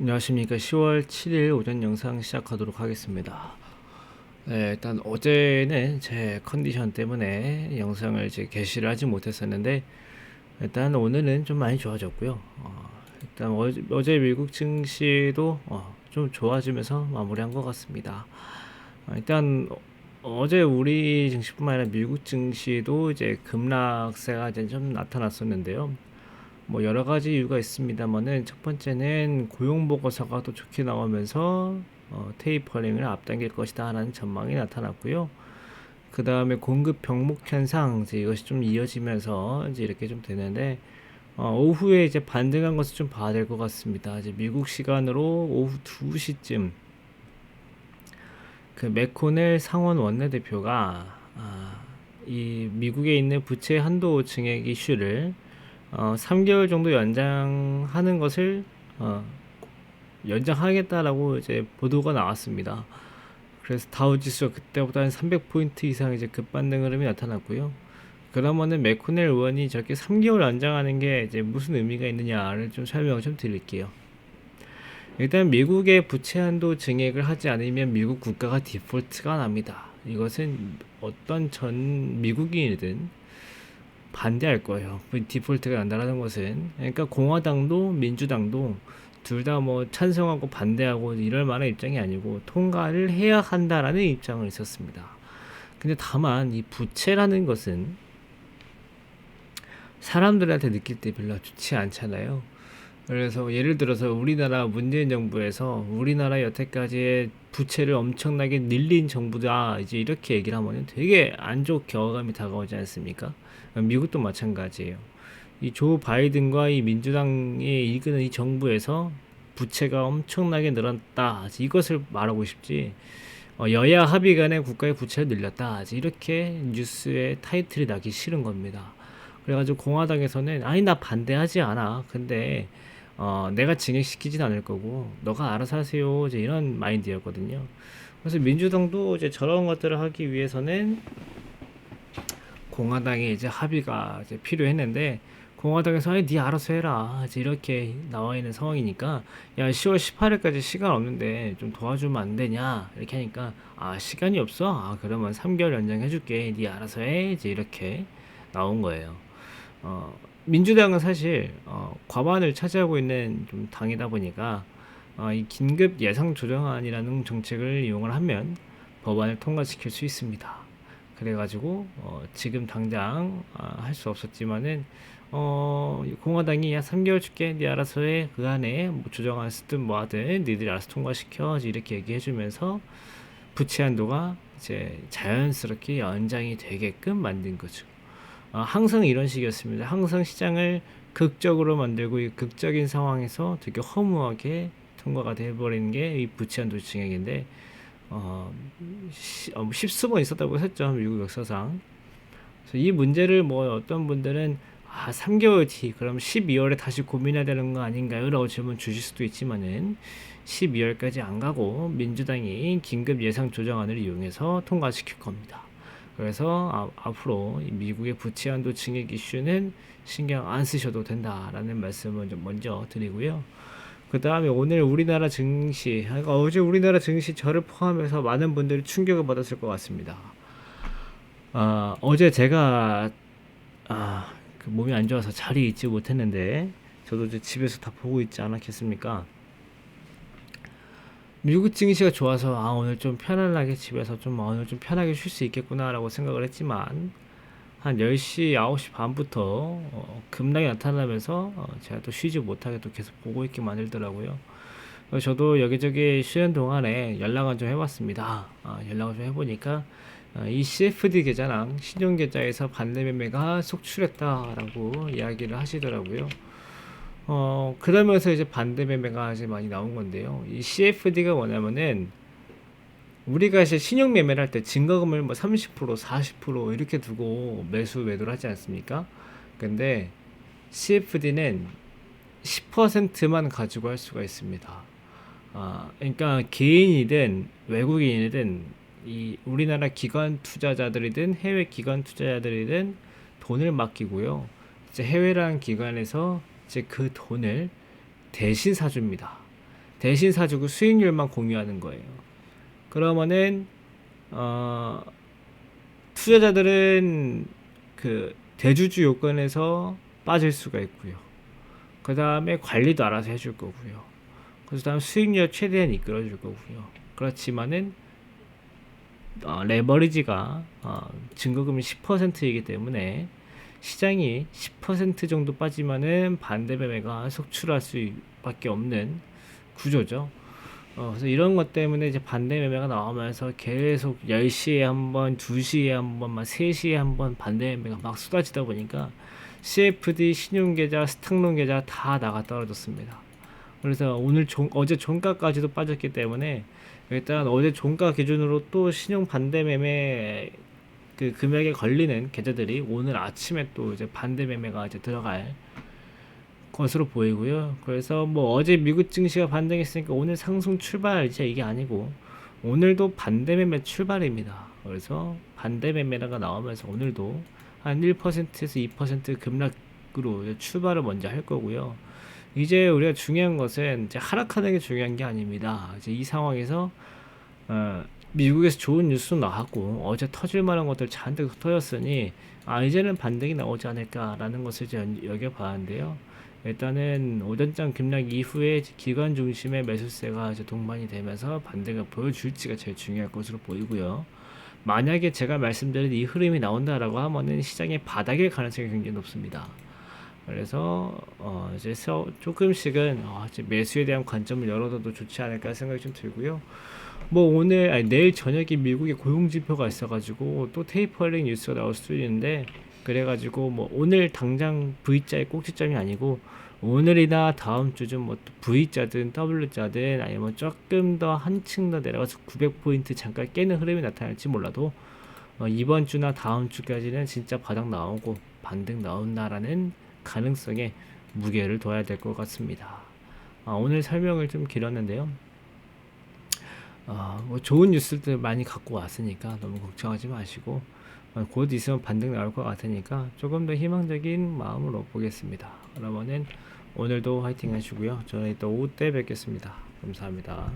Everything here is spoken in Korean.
안녕하십니까. 10월 7일 오전 영상 시작하도록 하겠습니다. 네, 일단 어제는 제 컨디션 때문에 영상을 이제 게시를 하지 못했었는데, 일단 오늘은 좀 많이 좋아졌고요. 어, 일단 어제, 어제 미국 증시도 어, 좀 좋아지면서 마무리한 것 같습니다. 어, 일단 어, 어제 우리 증시뿐만 아니라 미국 증시도 이제 급락세가 좀 나타났었는데요. 뭐 여러 가지 이유가 있습니다만은 첫 번째는 고용 보고서가 또 좋게 나오면서 어, 테이퍼링을 앞당길 것이다라는 전망이 나타났고요. 그 다음에 공급 병목 현상 이제 이것이 좀 이어지면서 이제 이렇게 좀 되는데 어, 오후에 이제 반등한 것을 좀 봐야 될 것 같습니다. 이제 미국 시간으로 오후 2시쯤 그 맥코넬 상원 원내대표가 아, 이 미국에 있는 부채 한도 증액 이슈를 어, 3개월 정도 연장하는 것을 어, 연장하겠다라고 이제 보도가 나왔습니다. 그래서 다우 지수가 그때보다 한 300포인트 이상 이제 급반등 흐름이 나타났고요. 그러면은 맥코넬 의원이 저렇게 3개월 연장하는 게 이제 무슨 의미가 있느냐를 좀 설명을 좀 드릴게요. 일단 미국의 부채 한도 증액을 하지 않으면 미국 국가가 디폴트가 납니다. 이것은 어떤 전 미국인이든 반대할 거예요. 그 디폴트가 난다라는 것은 그러니까 공화당도 민주당도 둘 다 뭐 찬성하고 반대하고 이럴 만한 입장이 아니고 통과를 해야 한다라는 입장을 있었습니다. 근데 다만 이 부채라는 것은 사람들한테 느낄 때 별로 좋지 않잖아요. 그래서 예를 들어서 우리나라 문재인 정부에서 우리나라 여태까지의 부채를 엄청나게 늘린 정부다 이제 이렇게 얘기를 하면 되게 안 좋게 경험이 다가오지 않습니까? 미국도 마찬가지예요. 이 조 바이든과 이 민주당이 이끄는 이 정부에서 부채가 엄청나게 늘었다 이것을 말하고 싶지 어, 여야 합의 간에 국가의 부채를 늘렸다 이렇게 뉴스에 타이틀이 나기 싫은 겁니다. 그래가지고 공화당에서는 아니 나 반대하지 않아. 근데 어, 내가 진행시키진 않을 거고 너가 알아서 하세요. 이제 이런 마인드였거든요. 그래서 민주당도 이제 저런 것들을 하기 위해서는 공화당이 이제 합의가 이제 필요했는데 공화당에서 아니 네 알아서 해라. 이제 이렇게 나와 있는 상황이니까 야 10월 18일까지 시간 없는데 좀 도와주면 안 되냐? 이렇게 하니까 아 시간이 없어? 아 그러면 3개월 연장해줄게. 네 알아서 해. 이제 이렇게 나온 거예요. 어, 민주당은 사실 어, 과반을 차지하고 있는 좀 당이다 보니까 어, 이 긴급 예상 조정안이라는 정책을 이용을 하면 법안을 통과시킬 수 있습니다. 그래가지고 어, 지금 당장 아, 할수 없었지만은 어, 공화당이 야 3개월 줄게 네 알아서 해 그 안에 뭐 조정안 쓰든 뭐 하든 니들이 알아서 통과시켜 이렇게 얘기해주면서 부채 한도가 이제 자연스럽게 연장이 되게끔 만든 거죠. 어, 항상 이런 식이었습니다. 항상 시장을 극적으로 만들고 이 극적인 상황에서 되게 허무하게 통과가 돼버리는 게 이 부채 한도 증액인데 어, 시, 어, 십수번 있었다고 했죠 미국 역사상. 그래서 이 문제를 뭐 어떤 분들은 아 3개월 뒤 그럼 12월에 다시 고민해야 되는 거 아닌가요? 라고 질문 주실 수도 있지만은 12월까지 안 가고 민주당이 긴급 예상 조정안을 이용해서 통과시킬 겁니다. 그래서 아, 앞으로 미국의 부채 한도 증액 이슈는 신경 안 쓰셔도 된다라는 말씀을 좀 먼저 드리고요. 그 다음에 오늘 우리나라 증시, 그러니까 어제 우리나라 증시 저를 포함해서 많은 분들이 충격을 받았을 것 같습니다. 아, 어제 제가 아, 그 몸이 안 좋아서 자리에 있지 못했는데 저도 이제 집에서 다 보고 있지 않았겠습니까? 미국 증시가 좋아서 아 오늘 좀 편안하게 집에서 좀 아, 오늘 좀 편하게 쉴 수 있겠구나라고 생각을 했지만 한 10시 9시 반부터 어, 급락이 나타나면서 어, 제가 또 쉬지 못하게 또 계속 보고 있게 만들더라고요. 저도 여기저기 쉬는 동안에 연락을 좀 해봤습니다. 아, 연락을 좀 해보니까 어, 이 CFD 계좌랑 신용 계좌에서 반대 매매가 속출했다라고 이야기를 하시더라고요. 어, 그러면서 이제 반대 매매가 이제 많이 나온 건데요. 이 CFD가 뭐냐면은 우리가 이제 신용 매매를 할 때 증거금을 뭐 30%, 40% 이렇게 두고 매수 매도를 하지 않습니까? 근데 CFD는 10%만 가지고 할 수가 있습니다. 아, 그러니까 개인이든 외국인이든 이 우리나라 기관 투자자들이든 해외 기관 투자자들이든 돈을 맡기고요. 이제 해외라는 기관에서 이제 그 돈을 대신 사줍니다. 대신 사주고 수익률만 공유하는 거예요. 그러면은 어, 투자자들은 그 대주주 요건에서 빠질 수가 있고요. 그 다음에 관리도 알아서 해줄 거고요. 그 다음 수익률 최대한 이끌어줄 거고요. 그렇지만은 어, 레버리지가 어, 증거금이 10%이기 때문에 시장이 10% 정도 빠지면은 반대 매매가 속출할 수밖에 없는 구조죠. 어, 그래서 이런 것 때문에 이제 반대 매매가 나오면서 계속 10시에 한 번, 2시에 한 번, 막 3시에 한 번 반대 매매가 막 쏟아지다 보니까 CFD, 신용계좌, 스탁론 계좌 다 나가 떨어졌습니다. 그래서 오늘 종, 어제 종가까지도 빠졌기 때문에 일단 어제 종가 기준으로 또 신용 반대 매매 그 금액에 걸리는 계좌들이 오늘 아침에 또 이제 반대 매매가 이제 들어갈 것으로 보이고요. 그래서 뭐 어제 미국 증시가 반등했으니까 오늘 상승 출발 이제 이게 아니고 오늘도 반대 매매 출발입니다. 그래서 반대 매매가 나오면서 오늘도 한 1%에서 2% 급락으로 출발을 먼저 할 거고요. 이제 우리가 중요한 것은 이제 하락하는 게 중요한 게 아닙니다. 이제 이 상황에서 어, 미국에서 좋은 뉴스 나왔고 어제 터질 만한 것들 잔뜩 터졌으니 아 이제는 반등이 나오지 않을까라는 것을 이제 여겨봤는데요. 일단은 오전장 급락 이후에 기관 중심의 매수세가 동반이 되면서 반대가 보여줄지가 제일 중요할 것으로 보이고요. 만약에 제가 말씀드린 이 흐름이 나온다라고 하면은 시장의 바닥일 가능성이 굉장히 높습니다. 그래서 어 이제 서 조금씩은 어 이제 매수에 대한 관점을 열어둬도 좋지 않을까 생각이 좀 들고요. 뭐 오늘 아니 내일 저녁에 미국에 고용 지표가 있어가지고 또 테이퍼링 뉴스가 나올 수도 있는데 그래가지고 뭐 오늘 당장 V자의 꼭지점이 아니고 오늘이나 다음 주좀 뭐 V자든 W자든 아니면 조금 더 한층 더 내려가서 900포인트 잠깐 깨는 흐름이 나타날지 몰라도 어 이번 주나 다음 주까지는 진짜 바닥 나오고 반등 나온다라는 가능성에 무게를 둬야 될 것 같습니다. 아, 오늘 설명을 좀 길었는데요. 어, 뭐 좋은 뉴스들 많이 갖고 왔으니까 너무 걱정하지 마시고 어, 곧 있으면 반등 나올 것 같으니까 조금 더 희망적인 마음으로 보겠습니다. 그러면은 오늘도 화이팅 하시고요. 저는 또 오후 때 뵙겠습니다. 감사합니다.